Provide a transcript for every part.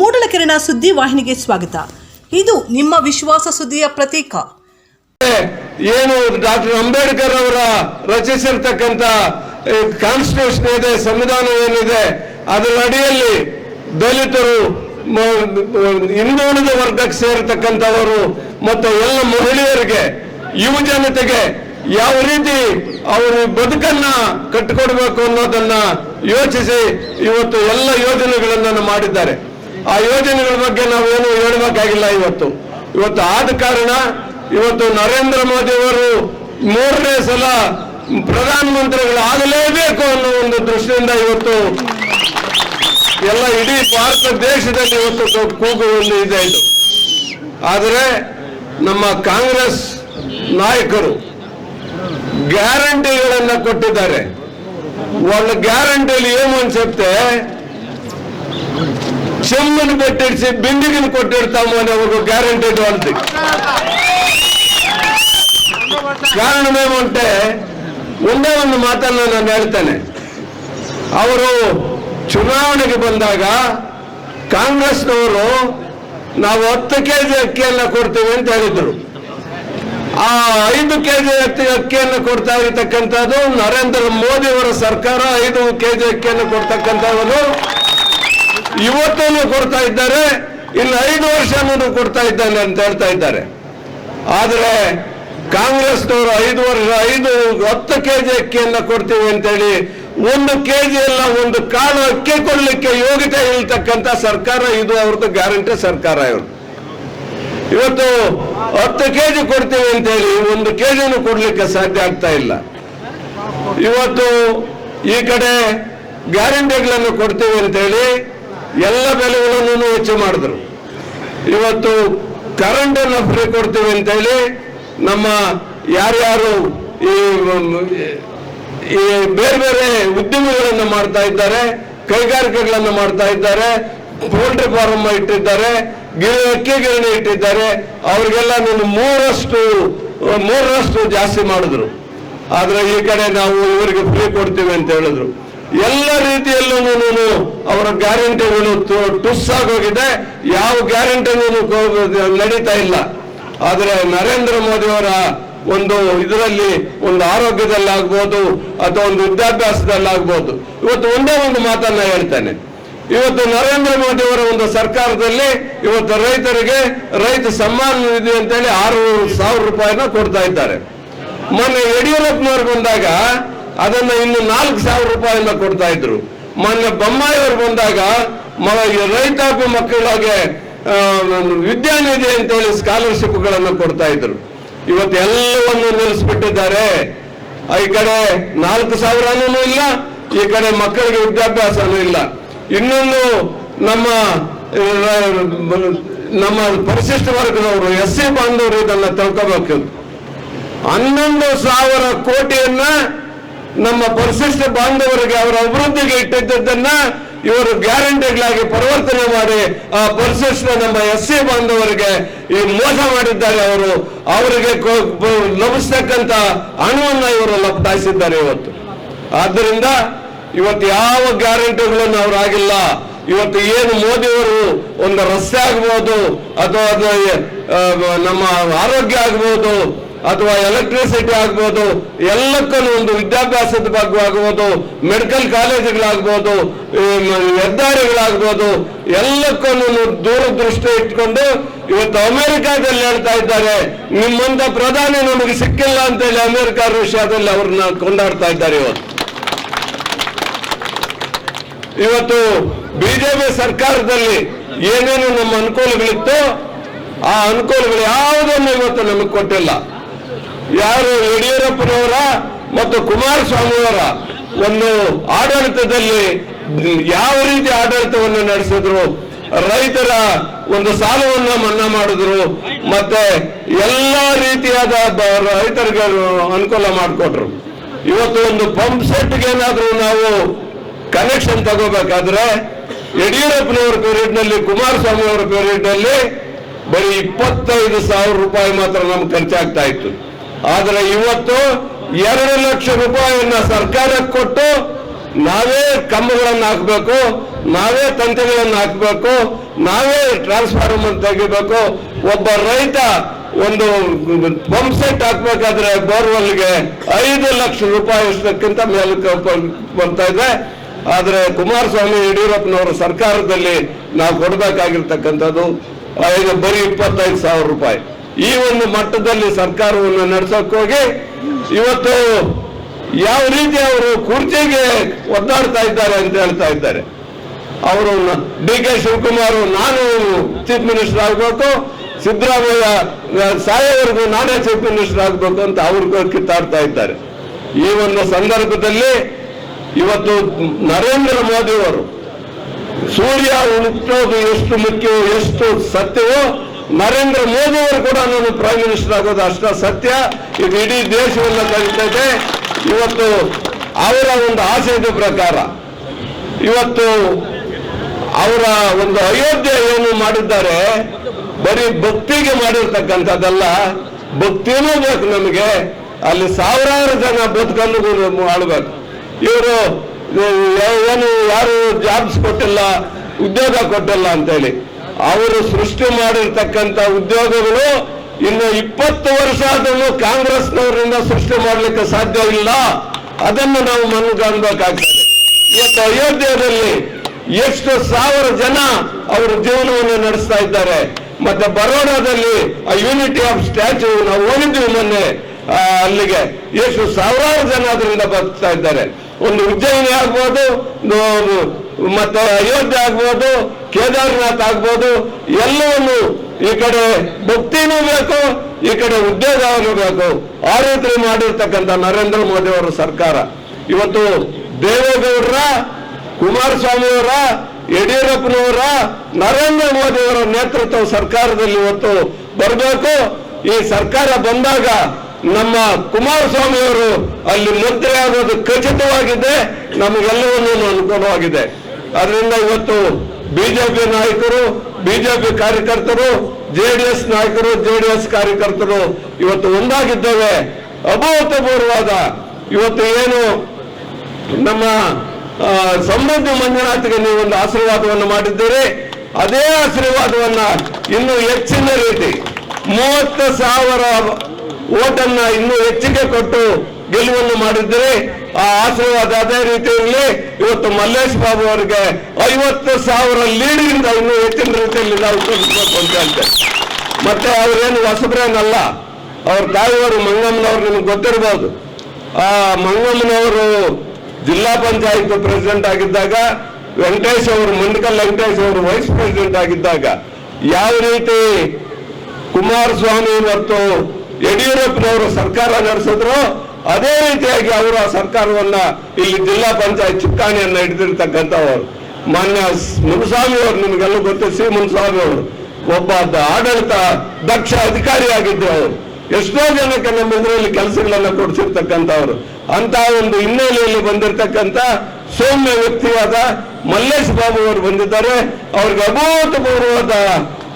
ಮೂಡಲಕೆರೆನ ಸುದ್ದಿ ವಾಹಿನಿಗೆ ಸ್ವಾಗತ. ಇದು ನಿಮ್ಮ ವಿಶ್ವಾಸ ಸುದ್ದಿಯ ಪ್ರತೀಕ. ಏನು ಡಾಕ್ಟರ್ ಅಂಬೇಡ್ಕರ್ ಅವರ ರಚಿಸಿರ್ತಕ್ಕಂಥ ಕಾನ್ಸ್ಟಿಟ್ಯೂಷನ್ ಇದೆ, ಸಂವಿಧಾನ ಏನಿದೆ, ಅದರ ಅಡಿಯಲ್ಲಿ ದಲಿತರು ಹಿಂದುಳಿದ ವರ್ಗಕ್ಕೆ ಸೇರತಕ್ಕಂಥವರು ಮತ್ತು ಎಲ್ಲ ಮಹಿಳೆಯರಿಗೆ, ಯುವ ಜನತೆಗೆ ಯಾವ ರೀತಿ ಅವರು ಬದುಕನ್ನ ಕಟ್ಟಿಕೊಡ್ಬೇಕು ಅನ್ನೋದನ್ನ ಯೋಚಿಸಿ ಇವತ್ತು ಎಲ್ಲ ಯೋಜನೆಗಳನ್ನ ಮಾಡಿದ್ದಾರೆ. ಆ ಯೋಜನೆಗಳ ಬಗ್ಗೆ ನಾವೇನು ಹೇಳಬೇಕಾಗಿಲ್ಲ ಇವತ್ತು. ಇವತ್ತು ಆದ ಕಾರಣ ಇವತ್ತು ನರೇಂದ್ರ ಮೋದಿ ಅವರು ಮೂರನೇ ಸಲ ಪ್ರಧಾನಮಂತ್ರಿಗಳಾಗಲೇಬೇಕು ಅನ್ನೋ ಒಂದು ದೃಷ್ಟಿಯಿಂದ ಇವತ್ತು ಎಲ್ಲ ಇಡೀ ಭಾರತ ದೇಶದಲ್ಲಿ ಇವತ್ತು ಕೂಗು ಒಂದು ಇದೆ ಇದು. ಆದರೆ ನಮ್ಮ ಕಾಂಗ್ರೆಸ್ ನಾಯಕರು ಗ್ಯಾರಂಟಿಗಳನ್ನ ಕೊಟ್ಟಿದ್ದಾರೆ. ಒಂದು ಗ್ಯಾರಂಟಿಯಲ್ಲಿ ಏನು ಅನ್ಸುತ್ತೆ? చెమ్మును ಬೆಟ್ಟಿಡಿಸಿ బిండిగిని ಕೊಟ್ಟಿರ್ತಾವ అనే ఒక గ్యారంటీ ಕಾರಣವೇನು ಕಾರಣ ಒಂದೇ ಒಂದು ಮಾತನ್ನು ನಾನು ಹೇಳ್ತೇನೆ. ಅವರು ಚುನಾವಣೆಗೆ ಬಂದಾಗ ಕಾಂಗ್ರೆಸ್ನವರು ನಾವು ಹತ್ತು ಕೆ ಜಿ ಅಕ್ಕಿಯನ್ನ ಕೊಡ್ತೀವಿ ಅಂತ ಹೇಳಿದ್ರು. ಆ ಐದು ಕೆ ಜಿ ಅಕ್ಕಿ ಅಕ್ಕಿಯನ್ನು ಕೊಡ್ತಾ ಇರತಕ್ಕಂಥದ್ದು ನರೇಂದ್ರ ಮೋದಿ ಅವರ ಸರ್ಕಾರ ಐದು ಕೆ ಜಿ ಅಕ್ಕಿಯನ್ನು ಕೊಡ್ತಕ್ಕಂಥವರು ಇವತ್ತೂ ಕೊಡ್ತಾ ಇದ್ದಾರೆ ಇಲ್ಲಿ ಐದು ವರ್ಷನೂ ಕೊಡ್ತಾ ಇದ್ದಾನೆ ಅಂತ ಹೇಳ್ತಾ ಇದ್ದಾರೆ. ಆದರೆ ಕಾಂಗ್ರೆಸ್ನವರು ಐದು ವರ್ಷ, ಐದು, ಹತ್ತು ಕೆ ಜಿ ಅಕ್ಕಿಯನ್ನ ಕೊಡ್ತೀವಿ ಅಂತೇಳಿ ಒಂದು ಕೆಜಿ ಎಲ್ಲ ಒಂದು ಕಾಳು ಅಕ್ಕಿ ಕೊಡ್ಲಿಕ್ಕೆ ಯೋಗ್ಯತೆ ಇಲ್ತಕ್ಕಂಥ ಸರ್ಕಾರ ಇದು, ಅವ್ರದ್ದು ಗ್ಯಾರಂಟಿ ಸರ್ಕಾರ ಇವರು ಇವತ್ತು ಹತ್ತು ಕೆ ಜಿ ಕೊಡ್ತೀವಿ ಅಂತೇಳಿ ಒಂದು ಕೆ ಜಿನೂ ಕೊಡ್ಲಿಕ್ಕೆ ಸಾಧ್ಯ ಆಗ್ತಾ ಇಲ್ಲ. ಇವತ್ತು ಈ ಕಡೆ ಗ್ಯಾರಂಟಿಗಳನ್ನು ಕೊಡ್ತೀವಿ ಅಂತೇಳಿ ಎಲ್ಲ ಬೆಲೆಗಳನ್ನು ಹೆಚ್ಚು ಮಾಡಿದ್ರು. ಇವತ್ತು ಕರೆಂಟ್ ಅನ್ನು ಫ್ರೀ ಕೊಡ್ತೀವಿ ಅಂತೇಳಿ ನಮ್ಮ ಯಾರ್ಯಾರು ಈ ಈ ಬೇರೆ ಬೇರೆ ಉದ್ಯಮಗಳನ್ನು ಮಾಡ್ತಾ ಇದ್ದಾರೆ, ಕೈಗಾರಿಕೆಗಳನ್ನು ಮಾಡ್ತಾ ಇದ್ದಾರೆ ಪೋಲ್ಟ್ರಿ ಫಾರ್ಮ್ ಇಟ್ಟಿದ್ದಾರೆ ಗಿರಣಿ ಅಕ್ಕಿ ಗಿರಣಿ ಇಟ್ಟಿದ್ದಾರೆ, ಅವ್ರಿಗೆಲ್ಲ ನೀನು ಮೂರಷ್ಟು, ಮೂರರಷ್ಟು ಜಾಸ್ತಿ ಮಾಡಿದ್ರು. ಆದ್ರೆ ಈ ಕಡೆ ನಾವು ಇವರಿಗೆ ಫ್ರೀ ಕೊಡ್ತೀವಿ ಅಂತ ಹೇಳಿದ್ರು. ಎಲ್ಲ ರೀತಿಯಲ್ಲೂ ಅವರ ಗ್ಯಾರಂಟಿಗಳು ಟುಸ್ ಆಗೋಗಿದೆ ಯಾವ ಗ್ಯಾರಂಟಿನೂ ನಡೀತಾ ಇಲ್ಲ. ಆದರೆ ನರೇಂದ್ರ ಮೋದಿ ಅವರ ಒಂದು ಇದರಲ್ಲಿ ಒಂದು ಆರೋಗ್ಯದಲ್ಲಾಗ್ಬೋದು ಅಥವಾ ಒಂದು ವಿದ್ಯಾಭ್ಯಾಸದಲ್ಲಾಗ್ಬೋದು. ಇವತ್ತು ಒಂದೇ ಒಂದು ಮಾತನ್ನ ಹೇಳ್ತೇನೆ. ಇವತ್ತು ನರೇಂದ್ರ ಮೋದಿ ಅವರ ಒಂದು ಸರ್ಕಾರದಲ್ಲಿ ಇವತ್ತು ರೈತರಿಗೆ ರೈತ ಸಮ್ಮಾನ ನಿಧಿ ಅಂತೇಳಿ ಆರು ಸಾವಿರ ರೂಪಾಯಿನ ಕೊಡ್ತಾ ಇದ್ದಾರೆ. ಮೊನ್ನೆ ಯಡಿಯೂರಪ್ಪನವ್ರಿಗೆ ಬಂದಾಗ ಅದನ್ನ ಇನ್ನು ನಾಲ್ಕು ಸಾವಿರ ರೂಪಾಯಿಯನ್ನ ಕೊಡ್ತಾ ಇದ್ರು. ಮೊನ್ನೆ ಬೊಮ್ಮಾಯಿಯವರು ಬಂದಾಗ ರೈತಾಪಿ ಮಕ್ಕಳಿಗೆ ವಿದ್ಯಾನಿಧಿ ಅಂತೇಳಿ ಸ್ಕಾಲರ್ಶಿಪ್ಗಳನ್ನು ಕೊಡ್ತಾ ಇದ್ರು. ಇವತ್ತು ಎಲ್ಲವನ್ನು ನಿಲ್ಲಿಸ್ಬಿಟ್ಟಿದ್ದಾರೆ. ಈ ಕಡೆ ನಾಲ್ಕು ಸಾವಿರನೂ ಇಲ್ಲ, ಈ ಕಡೆ ಮಕ್ಕಳಿಗೆ ವಿದ್ಯಾಭ್ಯಾಸನೂ ಇಲ್ಲ. ಇನ್ನೊಂದು ನಮ್ಮ ನಮ್ಮ ಪರಿಶಿಷ್ಟ ವರ್ಗದವರು ಎಸ್ ಸಿ ಬಾಂಧವರು ಇದನ್ನ ತಿಳ್ಕೋಬೇಕು. ಹನ್ನೊಂದು ಸಾವಿರ ಕೋಟಿಯನ್ನ ನಮ್ಮ ಪರಿಶಿಷ್ಟ ಬಾಂಧವರಿಗೆ ಅವರ ಅಭಿವೃದ್ಧಿಗೆ ಇಟ್ಟಿದ್ದನ್ನ ಇವರು ಗ್ಯಾರಂಟಿಗಳಾಗಿ ಪರಿವರ್ತನೆ ಮಾಡಿ ಆ ಪರಿಶಿಷ್ಟ ನಮ್ಮ ಎಸ್ ಸಿ ಬಾಂಧವರಿಗೆ ಈ ಮೋಸ ಮಾಡಿದ್ದಾರೆ ಅವರು. ಅವರಿಗೆ ಲಭಿಸ್ತಕ್ಕಂತ ಹಣವನ್ನು ಇವರು ಲಪ್ತಾಯಿಸಿದ್ದಾರೆ ಇವತ್ತು. ಆದ್ದರಿಂದ ಇವತ್ತು ಯಾವ ಗ್ಯಾರಂಟಿಗಳನ್ನು ಅವ್ರು ಆಗಿಲ್ಲ. ಇವತ್ತು ಏನು ಮೋದಿಯವರು ಒಂದು ರಸ್ತೆ ಆಗ್ಬೋದು ಅಥವಾ ನಮ್ಮ ಆರೋಗ್ಯ ಆಗ್ಬೋದು. ಅಥವಾ ಎಲೆಕ್ಟ್ರಿಸಿಟಿ ಆಗ್ಬೋದು, ಎಲ್ಲಕ್ಕೂ ಒಂದು ವಿದ್ಯಾಭ್ಯಾಸದ ಆಗ್ಬೋದು ಮೆಡಿಕಲ್ ಕಾಲೇಜುಗಳಾಗ್ಬೋದು ಹೆದ್ದಾರಿಗಳಾಗ್ಬೋದು, ಎಲ್ಲಕ್ಕೂ ದೂರದೃಷ್ಟಿ ಇಟ್ಕೊಂಡು ಇವತ್ತು ಅಮೆರಿಕಾದಲ್ಲಿ ಹೇಳ್ತಾ ಇದ್ದಾರೆ ನಿಮ್ಮಂತ ಪ್ರಧಾನಿ ನಮಗೆ ಸಿಕ್ಕಿಲ್ಲ ಅಂತ ಹೇಳಿ ಅಮೆರಿಕ ರಷ್ಯಾದಲ್ಲಿ ಅವ್ರನ್ನ ಕೊಂಡಾಡ್ತಾ ಇದ್ದಾರೆ ಇವತ್ತು. ಇವತ್ತು ಬಿಜೆಪಿ ಸರ್ಕಾರದಲ್ಲಿ ಏನೇನು ನಮ್ಮ ಅನುಕೂಲಗಳಿತ್ತು, ಆ ಅನುಕೂಲಗಳು ಯಾವುದನ್ನು ಇವತ್ತು ನಮಗೆ ಕೊಟ್ಟಿಲ್ಲ. ಯಾರು ಯಡಿಯೂರಪ್ಪನವರ ಮತ್ತು ಕುಮಾರಸ್ವಾಮಿಯವರ ಒಂದು ಆಡಳಿತದಲ್ಲಿ ಯಾವ ರೀತಿ ಆಡಳಿತವನ್ನು ನಡೆಸಿದ್ರು, ರೈತರ ಒಂದು ಸಾಲವನ್ನು ಮನ್ನಾ ಮಾಡಿದ್ರು, ಮತ್ತೆ ಎಲ್ಲ ರೀತಿಯಾದ ರೈತರಿಗೆ ಅನುಕೂಲ ಮಾಡಿಕೊಟ್ರು. ಇವತ್ತು ಒಂದು ಪಂಪ್ ಸೆಟ್ಗೆ ಏನಾದ್ರೂ ನಾವು ಕನೆಕ್ಷನ್ ತಗೋಬೇಕಾದ್ರೆ, ಯಡಿಯೂರಪ್ಪನವರ ಪೀರಿಯಡ್ನಲ್ಲಿ ಕುಮಾರಸ್ವಾಮಿ ಅವರ ಪೀರಿಯಡ್ನಲ್ಲಿ ಬರೀ ಇಪ್ಪತ್ತೈದು ಸಾವಿರ ರೂಪಾಯಿ ಮಾತ್ರ ನಮ್ಗೆ ಖರ್ಚಾಗ್ತಾ ಇತ್ತು. ಆದ್ರೆ ಇವತ್ತು ಎರಡು ಲಕ್ಷ ರೂಪಾಯಿಯನ್ನ ಸರ್ಕಾರಕ್ಕೆ ಕೊಟ್ಟು ನಾವೇ ಕಂಬಗಳನ್ನು ಹಾಕಬೇಕು, ನಾವೇ ತಂತಿಗಳನ್ನು ಹಾಕಬೇಕು, ನಾವೇ ಟ್ರಾನ್ಸ್ಫಾರ್ಮರ್ ತೆಗಿಬೇಕು. ಒಬ್ಬ ರೈತ ಒಂದು ಪಂಪ್ ಸೆಟ್ ಹಾಕ್ಬೇಕಾದ್ರೆ ಬೋರ್ವೆಲ್ಗೆ ಐದು ಲಕ್ಷ ರೂಪಾಯಿ ಅಷ್ಟಕ್ಕಿಂತ ಬ- ಬರ್ತಾ ಇದೆ. ಆದ್ರೆ ಕುಮಾರಸ್ವಾಮಿ ಯಡಿಯೂರಪ್ಪನವರ ಸರ್ಕಾರದಲ್ಲಿ ನಾವು ಕೊಡಬೇಕಾಗಿರ್ತಕ್ಕಂಥದ್ದು ಈಗ ಬರೀ ಇಪ್ಪತ್ತೈದು ಸಾವಿರ ರೂಪಾಯಿ. ಈ ಒಂದು ಮಟ್ಟದಲ್ಲಿ ಸರ್ಕಾರವನ್ನು ನಡೆಸೋಕೋಗಿ ಇವತ್ತು ಯಾವ ರೀತಿ ಅವರು ಕುರ್ಚಿಗೆ ಒದ್ದಾಡ್ತಾ ಇದ್ದಾರೆ ಅಂತ ಹೇಳ್ತಾ ಇದ್ದಾರೆ. ಅವರು ಡಿ ಕೆ ಶಿವಕುಮಾರ್, ನಾನು ಚೀಫ್ ಮಿನಿಸ್ಟರ್ ಆಗಬೇಕು, ಸಿದ್ದರಾಮಯ್ಯ ಸಾಯೋವರೆಗೂ ನಾನೇ ಚೀಫ್ ಮಿನಿಸ್ಟರ್ ಆಗಬೇಕು ಅಂತ ಅವ್ರಿಗೂ ಕಿತ್ತಾಡ್ತಾ ಇದ್ದಾರೆ. ಈ ಒಂದು ಸಂದರ್ಭದಲ್ಲಿ ಇವತ್ತು ನರೇಂದ್ರ ಮೋದಿ ಅವರು, ಸೂರ್ಯ ಉಳಿಸೋದು ಎಷ್ಟು ಮುಖ್ಯವೋ, ಎಷ್ಟು ಸತ್ಯವೋ ನರೇಂದ್ರ ಮೋದಿ ಅವರು ಕೂಡ ನಾನು ಪ್ರೈಮ್ ಮಿನಿಸ್ಟರ್ ಆಗೋದು ಅಷ್ಟ ಸತ್ಯ. ಇದು ಇಡೀ ದೇಶವನ್ನು ಕಲಿತೈತೆ ಇವತ್ತು ಅವರ ಒಂದು ಆಶಯದ ಪ್ರಕಾರ, ಇವತ್ತು ಅವರ ಒಂದು ಅಯೋಧ್ಯೆ ಏನು ಮಾಡಿದ್ದಾರೆ, ಬರೀ ಭಕ್ತಿಗೆ ಮಾಡಿರ್ತಕ್ಕಂಥದ್ದಲ್ಲ. ಭಕ್ತಿನೂ ಬೇಕು ನಮಗೆ. ಅಲ್ಲಿ ಸಾವಿರಾರು ಜನ ಬದುಕನ್ನು ಆಳ್ಬೇಕು. ಇವರು, ಏನು ಯಾರು ಜಾಬ್ಸ್ ಕೊಟ್ಟಿಲ್ಲ, ಉದ್ಯೋಗ ಕೊಟ್ಟಿಲ್ಲ ಅಂತೇಳಿ. ಅವರು ಸೃಷ್ಟಿ ಮಾಡಿರ್ತಕ್ಕಂಥ ಉದ್ಯೋಗಗಳು ಇನ್ನು ಇಪ್ಪತ್ತು ವರ್ಷ ಅದನ್ನು ಕಾಂಗ್ರೆಸ್ನವರಿಂದ ಸೃಷ್ಟಿ ಮಾಡಲಿಕ್ಕೆ ಸಾಧ್ಯ ಇಲ್ಲ. ಅದನ್ನು ನಾವು ಮನಗಾಣಬೇಕಾಗ್ತದೆ ಇವತ್ತು ಅಯೋಧ್ಯೆಯಲ್ಲಿ ಎಷ್ಟು ಸಾವಿರ ಜನ ಅವರ ಜೀವನವನ್ನು ನಡೆಸ್ತಾ ಇದ್ದಾರೆ. ಮತ್ತೆ ಬರೋಡಾದಲ್ಲಿ ಆ ಯೂನಿಟಿ ಆಫ್ ಸ್ಟ್ಯಾಚು ನಾವು ಹೋಗಿದ್ವಿ ಮೊನ್ನೆ ಅಲ್ಲಿಗೆ. ಎಷ್ಟು ಸಾವಿರಾರು ಜನ ಅದರಿಂದ ಬರ್ತಾ ಇದ್ದಾರೆ. ಒಂದು ಉಜ್ಜಯಿನಿ ಆಗ್ಬೋದು ಮತ್ತೆ ಅಯೋಧ್ಯೆ ಆಗ್ಬೋದು ಕೇದಾರ್ನಾಥ್ ಆಗ್ಬೋದು, ಎಲ್ಲವನ್ನು ಈ ಕಡೆ ಭಕ್ತಿನೂ ಬೇಕು, ಈ ಕಡೆ ಉದ್ಯೋಗವನ್ನು ಬೇಕು. ಆ ರೀತಿ ಮಾಡಿರ್ತಕ್ಕಂಥ ನರೇಂದ್ರ ಮೋದಿ ಅವರ ಸರ್ಕಾರ. ಇವತ್ತು ದೇವೇಗೌಡರ ಕುಮಾರಸ್ವಾಮಿ ಅವರ ಯಡಿಯೂರಪ್ಪನವರ, ನರೇಂದ್ರ ಮೋದಿ ಅವರ ನೇತೃತ್ವ ಸರ್ಕಾರದಲ್ಲಿ ಇವತ್ತು ಬರಬೇಕು. ಈ ಸರ್ಕಾರ ಬಂದಾಗ ನಮ್ಮ ಕುಮಾರಸ್ವಾಮಿ ಅವರು ಅಲ್ಲಿ ಮುದ್ರೆ ಆಗೋದು ಖಚಿತವಾಗಿದೆ. ನಮಗೆಲ್ಲವನ್ನೂ ಅನುಕೂಲವಾಗಿದೆ. ಅದರಿಂದ ಇವತ್ತು ಬಿಜೆಪಿ ನಾಯಕರು, ಬಿಜೆಪಿ ಕಾರ್ಯಕರ್ತರು, ಜೆಡಿಎಸ್ ನಾಯಕರು, ಜೆಡಿಎಸ್ ಕಾರ್ಯಕರ್ತರು ಇವತ್ತು ಒಂದಾಗಿದ್ದೇವೆ. ಅಭೂತಪೂರ್ವವಾದ ಇವತ್ತು ಏನು ನಮ್ಮ ಸಮೃದ್ಧಿ ಮಂಜುನಾಥ್ಗೆ ನೀವು ಒಂದು ಆಶೀರ್ವಾದವನ್ನು ಮಾಡಿದ್ದೀರಿ. ಅದೇ ಆಶೀರ್ವಾದವನ್ನ ಇನ್ನು ಹೆಚ್ಚಿನ ರೀತಿ ಮೂವತ್ತು ಸಾವಿರ ಓಟನ್ನ ಇನ್ನೂ ಹೆಚ್ಚಿಗೆ ಕೊಟ್ಟು ಗೆಲುವನ್ನು ಮಾಡಿದ್ದರೆ ಆ ಆಶೀರ್ವಾದ ಅದೇ ರೀತಿಯಲ್ಲಿ ಇವತ್ತು ಮಲ್ಲೇಶ್ ಬಾಬು ಅವರಿಗೆ ಐವತ್ತು ಸಾವಿರ ಲೀಡಿಂದ ಇನ್ನೂ ಹೆಚ್ಚಿನ ರೀತಿಯಲ್ಲಿ ನಾವು ತೋರಿಸ್ಬೇಕು ಅಂತ ಹೇಳ್ತೇವೆ ಮತ್ತೆ ಅವರೇನು ಹೊಸಬ್ರೇನಲ್ಲ, ಅವ್ರ ತಾಯಿಯವರು ಮಂಗಮ್ಮನವ್ರು ನಿಮ್ಗೆ ಗೊತ್ತಿರ್ಬೋದು. ಆ ಮಂಗಮ್ಮನವರು ಜಿಲ್ಲಾ ಪಂಚಾಯತ್ ಪ್ರೆಸಿಡೆಂಟ್ ಆಗಿದ್ದಾಗ, ವೆಂಕಟೇಶ್ ಅವರು ಮಂಡಕಲ್ ವೆಂಕಟೇಶ್ ಅವರು ವೈಸ್ ಪ್ರೆಸಿಡೆಂಟ್ ಆಗಿದ್ದಾಗ ಯಾವ ರೀತಿ ಕುಮಾರಸ್ವಾಮಿ ಮತ್ತು ಯಡಿಯೂರಪ್ಪನವರು ಸರ್ಕಾರ ನಡೆಸಿದ್ರು ಅದೇ ರೀತಿಯಾಗಿ ಅವರು ಆ ಸರ್ಕಾರವನ್ನ ಇಲ್ಲಿ ಜಿಲ್ಲಾ ಪಂಚಾಯತ್ ಚುಕ್ಕಾಣಿಯನ್ನ ಹಿಡಿದಿರ್ತಕ್ಕಂಥವ್ರು ಮಾನ್ಯ ಮುನುಸ್ವಾಮಿ ಅವರು ನಿಮಗೆಲ್ಲ ಗೊತ್ತು, ಸಿ ಮುನುಸ್ವಾಮಿ ಅವರು. ಒಬ್ಬ ಆಡಳಿತ ದಕ್ಷ ಅಧಿಕಾರಿಯಾಗಿದ್ರು ಅವರು. ಎಷ್ಟೋ ಜನಕ್ಕೆ ನಮ್ಮ ಇದರಲ್ಲಿ ಕೆಲಸಗಳನ್ನ ಕೊಡಿಸಿರ್ತಕ್ಕಂಥವ್ರು. ಅಂತ ಒಂದು ಹಿನ್ನೆಲೆಯಲ್ಲಿ ಬಂದಿರತಕ್ಕಂತ ಸೌಮ್ಯ ವ್ಯಕ್ತಿಯಾದ ಮಲ್ಲೇಶ್ ಬಾಬು ಅವರು ಬಂದಿದ್ದಾರೆ. ಅವ್ರಿಗೆ ಅಭೂತಪೂರ್ವವಾದ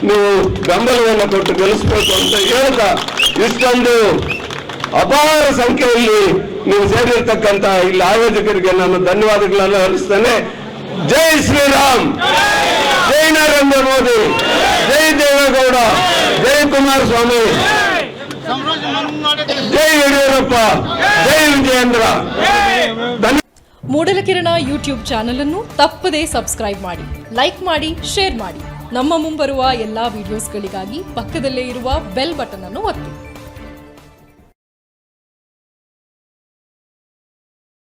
ನೀವು ಬೆಂಬಲವನ್ನು ಕೊಟ್ಟು ಗೆಲ್ಲಿಸ್ಬೇಕು ಅಂತ ಹೇಳ್ತಾ ಇಷ್ಟೊಂದು ಅಪಾರ ಸಂಖ್ಯೆಯಲ್ಲಿ ನೀವು ಸೇರಿರ್ತಕ್ಕಂತ ಇಲ್ಲಿ ಆಯೋಜಕರಿಗೆ ನಾನು ಧನ್ಯವಾದಗಳನ್ನು ಅರ್ಪಿಸ್ತೇನೆ. ಜೈ ಶ್ರೀರಾಮ್. ಜೈ ನರೇಂದ್ರ ಮೋದಿ. ಜೈ ದೇವೇಗೌಡ. ಜೈ ಕುಮಾರಸ್ವಾಮಿ. ಜೈ ಯಡಿಯೂರಪ್ಪ. ಜೈ ವಿಜಯೇಂದ್ರ. ಮೂಡಲಕಿರಣ ಯೂಟ್ಯೂಬ್ ಚಾನೆಲ್ ಅನ್ನು ತಪ್ಪದೇ ಸಬ್ಸ್ಕ್ರೈಬ್ ಮಾಡಿ, ಲೈಕ್ ಮಾಡಿ, ಶೇರ್ ಮಾಡಿ. ನಮ್ಮ ಮುಂಬರುವ ಎಲ್ಲಾ ವಿಡಿಯೋಸ್ಗಳಿಗಾಗಿ ಪಕ್ಕದಲ್ಲೇ ಇರುವ ಬೆಲ್ ಬಟನ್ ಅನ್ನು ಒತ್ತಿ.